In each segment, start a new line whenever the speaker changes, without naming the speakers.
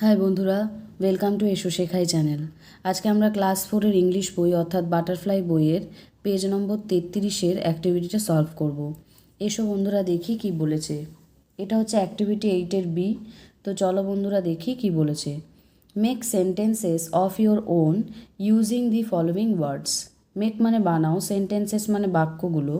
High বন্ধুরা welcome to এসো শেখাই চ্যানেল আজকে আমরা ক্লাস ফোরের ইংলিশ বই অর্থাৎ বাটারফ্লাই বইয়ের পেজ নম্বর তেত্রিশের অ্যাক্টিভিটিটা সলভ করব। এসো বন্ধুরা, দেখি কি বলেছে। এটা হচ্ছে অ্যাক্টিভিটি এইটের বি তো চলো বন্ধুরা, দেখি কি বলেছে। Make sentences of your own using the following words make মানে বানাও সেন্টেন্সেস মানে বাক্যগুলো।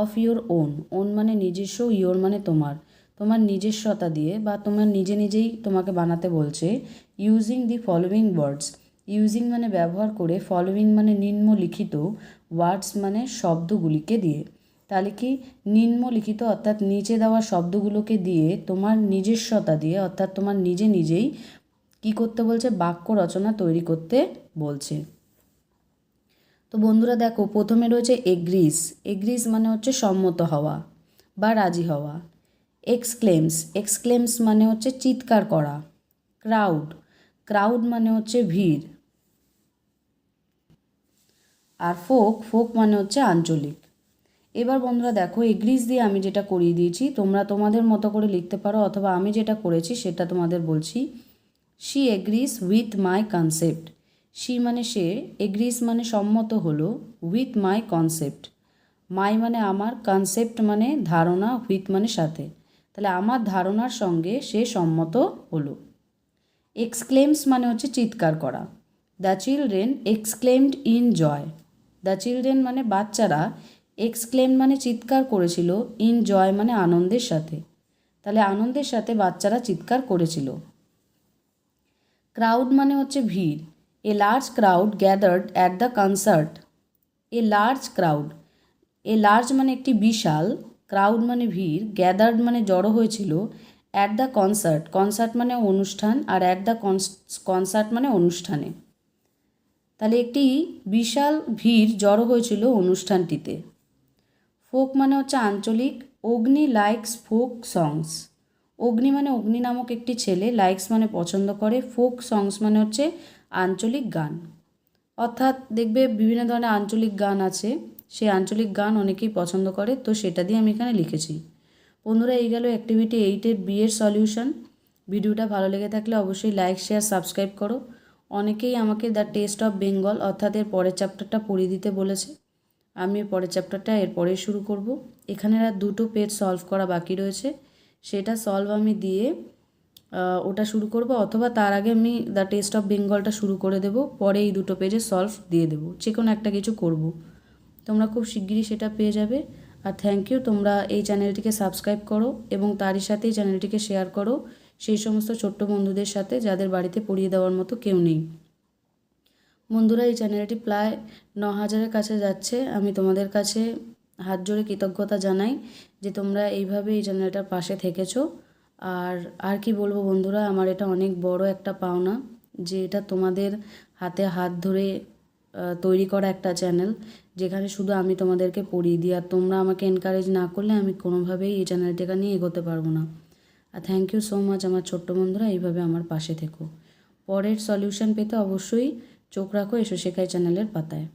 অফ ইউর ওন ওন মানে নিজস্ব ইয়োর মানে তোমার। তোমার নিজস্বতা দিয়ে বা তোমার নিজে নিজেই তোমাকে বানাতে বলছে using the following words using মানে ব্যবহার করে ফলোয়িং মানে নিম্নলিখিত ওয়ার্ডস মানে শব্দগুলিকে দিয়ে। তাহলে কি নিম্নলিখিত অর্থাৎ নিচে দেওয়া শব্দগুলোকে দিয়ে তোমার নিজস্বতা দিয়ে, অর্থাৎ তোমার নিজে নিজেই কি করতে বলছে, বাক্য রচনা তৈরি করতে বলছে। তো বন্ধুরা দেখো, প্রথমে রয়েছে এগ্রিস এগ্রিস মানে হচ্ছে সম্মত হওয়া বা রাজি হওয়া। এক্সক্লেমস এক্সক্লেমস মানে হচ্ছে চিৎকার করা। ক্রাউড ক্রাউড মানে হচ্ছে ভিড়। আর ফোক ফোক মানে হচ্ছে আঞ্চলিক। এবার বন্ধুরা দেখো এগ্রিস দিয়ে আমি যেটা করিয়ে দিয়েছি, তোমরা তোমাদের মতো করে লিখতে পারো, অথবা আমি যেটা করেছি সেটা তোমাদের বলছি। She agrees with my concept. She মানে সে এগ্রিস মানে সম্মত হলো, উইথ মাই কনসেপ্ট। মাই মানে আমার, কনসেপ্ট মানে ধারণা হুইথ মানে সাথে। তাহলে আমার ধারণার সঙ্গে সে সম্মত হলো। এক্সক্লেমস মানে হচ্ছে চিৎকার করা। The children exclaimed in joy the children মানে বাচ্চারা এক্সক্লেম মানে চিৎকার করেছিল ইন জয় মানে আনন্দের সাথে। তাহলে আনন্দের সাথে বাচ্চারা চিৎকার করেছিল। ক্রাউড মানে হচ্ছে ভিড়। A large crowd gathered at the concert a large crowd a large মানে একটি বিশাল ক্রাউড মানে ভিড়, গ্যাদার্ড মানে জড়ো হয়েছিল, অ্যাট দ্য কনসার্ট। কনসার্ট মানে অনুষ্ঠান আর অ্যাট দ্য কনসার্ট মানে অনুষ্ঠানে। তাহলে একটি বিশাল ভিড় জড়ো হয়েছিল অনুষ্ঠানটিতে। ফোক মানে হচ্ছে আঞ্চলিক, অগ্নি লাইকস ফোক সংস। অগ্নি মানে অগ্নি নামক একটি ছেলে, লাইকস মানে পছন্দ করে, ফোক সংস মানে হচ্ছে আঞ্চলিক গান। অর্থাৎ দেখবে বিভিন্ন ধরনের আঞ্চলিক গান আছে। সেই আঞ্চলিক গান অনেকেই পছন্দ করে, তো সেটা দিয়ে আমি এখানে লিখেছি। বন্ধুরা, এই গেল অ্যাক্টিভিটি এইটের বিয়ের সলিউশন ভিডিওটা ভালো লেগে থাকলে অবশ্যই লাইক শেয়ার সাবস্ক্রাইব করো। অনেকেই আমাকে দ্য টেস্ট অফ বেঙ্গল অর্থাৎ এর পরের চ্যাপ্টারটা পড়িয়ে দিতে বলেছে। আমি এর পরের চ্যাপ্টারটা এরপরেই শুরু করব। এখানে আর দুটো পেজ সলভ করা বাকি রয়েছে। সেটা সলভ আমি দিয়ে ওটা শুরু করব অথবা তার আগে আমি দ্য টেস্ট অফ বেঙ্গলটা শুরু করে দেব। পরে এই দুটো পেজে সলভ দিয়ে দেবো। যে কোনো একটা কিছু করব। তোমরা খুব শিগগিরই সেটা পেয়ে যাবে। আর থ্যাংক ইউ তোমরা এই চ্যানেলটিকে সাবস্ক্রাইব করো এবং তারই সাথে এই চ্যানেলটিকে শেয়ার করো সেই সমস্ত ছোট্ট বন্ধুদের সাথে যাদের বাড়িতে পড়িয়ে দেওয়ার মতো কেউ নেই। বন্ধুরা, এই চ্যানেলটি প্রায় ন হাজারের কাছে যাচ্ছে। আমি তোমাদের কাছে হাত জোড়ে কৃতজ্ঞতা জানাই যে তোমরা এইভাবে এই চ্যানেলটার পাশে থেকেছো। আর আর কি বলব বন্ধুরা, আমার এটা অনেক বড় একটা পাওনা যে এটা তোমাদের হাতে হাত ধরে তৈরি করা একটা চ্যানেল যেখানে শুধু আমি তোমাদেরকে পড়িয়ে দিই, আর তোমরা আমাকে এনকারেজ না করলে আমি কোনোভাবেই এই চ্যানেলটাকে নিয়ে এগোতে পারব না। আর থ্যাংক ইউ সো মাচ আমার ছোট্ট বন্ধুরা, এইভাবে আমার পাশে থেকো। পরের সলিউশন পেতে অবশ্যই চোখ রাখো এসো শেখাই চ্যানেলের পাতায়।